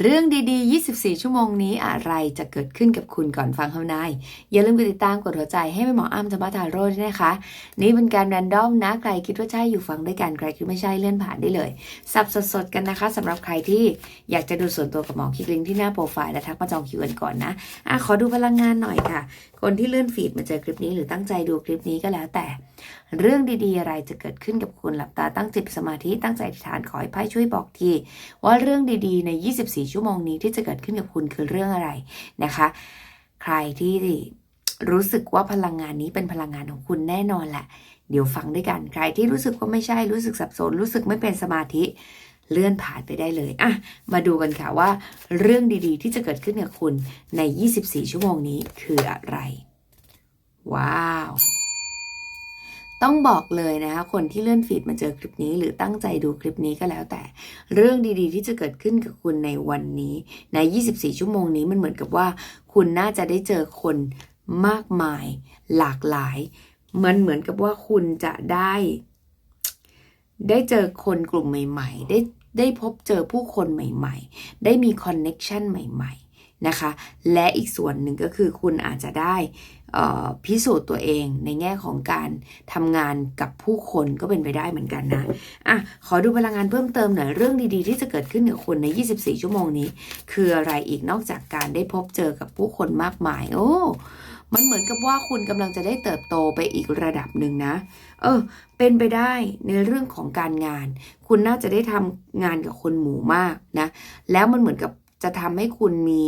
เรื่องดีๆ 24 ชั่วโมงนี้อะไรจะเกิดขึ้นกับคุณก่อนฟังคำนาย อย่าลืมกดติดตามกดหัวใจให้แม่หมออ้ำจะมาทาโร่ด้วยนะคะ นี่เป็นการแรนดอมนะ ใครคิดว่าใช่อยู่ฟังด้วยกัน ใครคิดไม่ใช่เลื่อนผ่านได้เลย สับสดๆกันนะคะสำหรับใครที่อยากจะดูส่วนตัวกับหมอคลิกลิงที่หน้าโปรไฟล์และทักมาจองคิวกันก่อนนะอะขอดูพลังงานหน่อยค่ะ คนที่เลื่อนฟีดมาเจอคลิปนี้หรือตั้งใจดูคลิปนี้ก็แล้วแต่ เรื่องดีๆ อะไรจะเกิดขึ้นกับคุณหลับตาตั้งจิตสมาธิตั้งใจอธิษฐานขอให้ไพ่ช่วยบอกที ว่าเรื่องดีๆ ใน 24 ชั่วโมงนี้ที่จะเกิดขึ้นกับคุณคือเรื่องอะไรนะคะ ใครที่รู้สึกว่าพลังงานนี้เป็นพลังงานของคุณแน่นอนแหละ เดี๋ยวฟังด้วยกัน ใครที่รู้สึกว่าไม่ใช่รู้สึกสับสน รู้สึกไม่เป็นสมาธิเลื่อนผ่านไปได้เลยอะมาดูกันค่ะว่า เรื่องดีๆ ที่จะเกิดขึ้นกับคุณใน 24 ชั่วโมงนี้คืออะไร ว้าว ต้องบอกเลยนะคะคนที่เลื่อนฟีดมาเจอคลิปนี้ หรือตั้งใจดูคลิปนี้ก็แล้วแต่ เรื่องดีๆ ที่จะเกิดขึ้นกับคุณในวันนี้ ใน 24 ชั่วโมงนี้มันเหมือนกับว่า คุณน่าจะได้เจอคนมากมาย หลากหลาย มันเหมือนกับว่าคุณจะได้ ได้เจอคนกลุ่มใหม่ ๆ ได้ได้พบเจอผู้คนใหม่ ๆ ได้มีคอนเน็กชันใหม่ ๆ นะคะ และอีกส่วนหนึ่งก็คือคุณอาจจะได้พิสูจน์ตัวเองในแง่ของการทำงานกับผู้คนก็เป็นไปได้เหมือนกันนะอะขอดูพลังงานเพิ่มเติมหน่อยเรื่องดีๆ ที่จะเกิดขึ้นกับคุณใน 24 ชั่วโมงนี้ คืออะไรอีกนอกจากการได้พบเจอกับผู้คนมากมาย โอ้มันเหมือนกับว่าคุณกำลังจะได้เติบโตไปอีกระดับหนึ่งนะ เออ เป็นไปได้ในเรื่องของการงาน คุณน่าจะได้ทำงานกับคนหมู่มากนะ แล้วมันเหมือนกับ จะทำให้คุณมี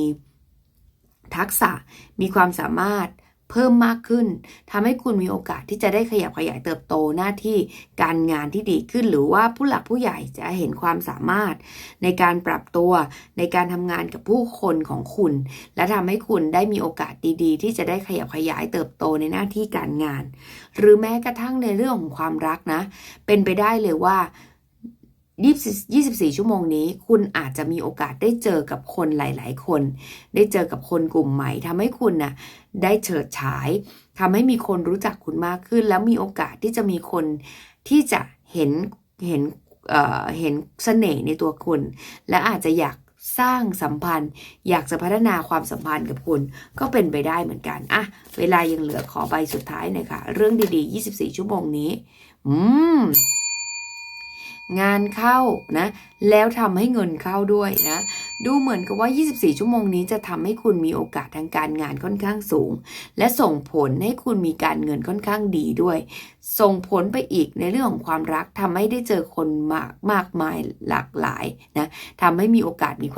ทักษะมีความสามารถเพิ่มมากขึ้นทำให้คุณมีโอกาสที่จะได้ขยับขยายเติบโตหน้าที่การงานที่ดีขึ้น หรือว่าผู้หลักผู้ใหญ่จะเห็นความสามารถ ในการปรับตัวในการทำงานกับผู้คนของคุณ และทำให้คุณได้มีโอกาสดีๆ ที่จะได้ขยับขยายเติบโตในหน้าที่การงาน หรือแม้กระทั่งในเรื่องของความรักนะ เป็นไปได้เลยว่า 24 ชั่วโมงนี้ คุณอาจจะมีโอกาสได้เจอกับคนหลาย ๆ คน ได้เจอกับคนกลุ่มใหม่ทำให้คุณน่ะได้เฉิดฉายทำให้มีคนรู้จักคุณมากขึ้น แล้วมีโอกาสที่จะมีคนที่จะเห็นเห็นเอ่อเห็นเสน่ห์ในตัวคุณ และอาจจะอยากสร้างสัมพันธ์ อยากจะพัฒนาความสัมพันธ์กับคุณ ก็เป็นไปได้เหมือนกันอะเวลายังเหลือขอใบสุดท้ายหน่อยค่ะ เรื่องดีๆ 24 ชั่วโมงนี้ อืม งานเข้านะ แล้วทำให้เงินเข้าด้วยนะ ดูเหมือนกับว่า 24 ชั่วโมงนี้จะทำให้คุณมีโอกาสทางการงานค่อนข้างสูง และส่งผลให้คุณมีการเงินค่อนข้างดีด้วย ส่งผลไปอีกในเรื่องของความรักทำให้ได้เจอคนมากมากมายหลากหลายนะทำให้มีโอกาสมีความ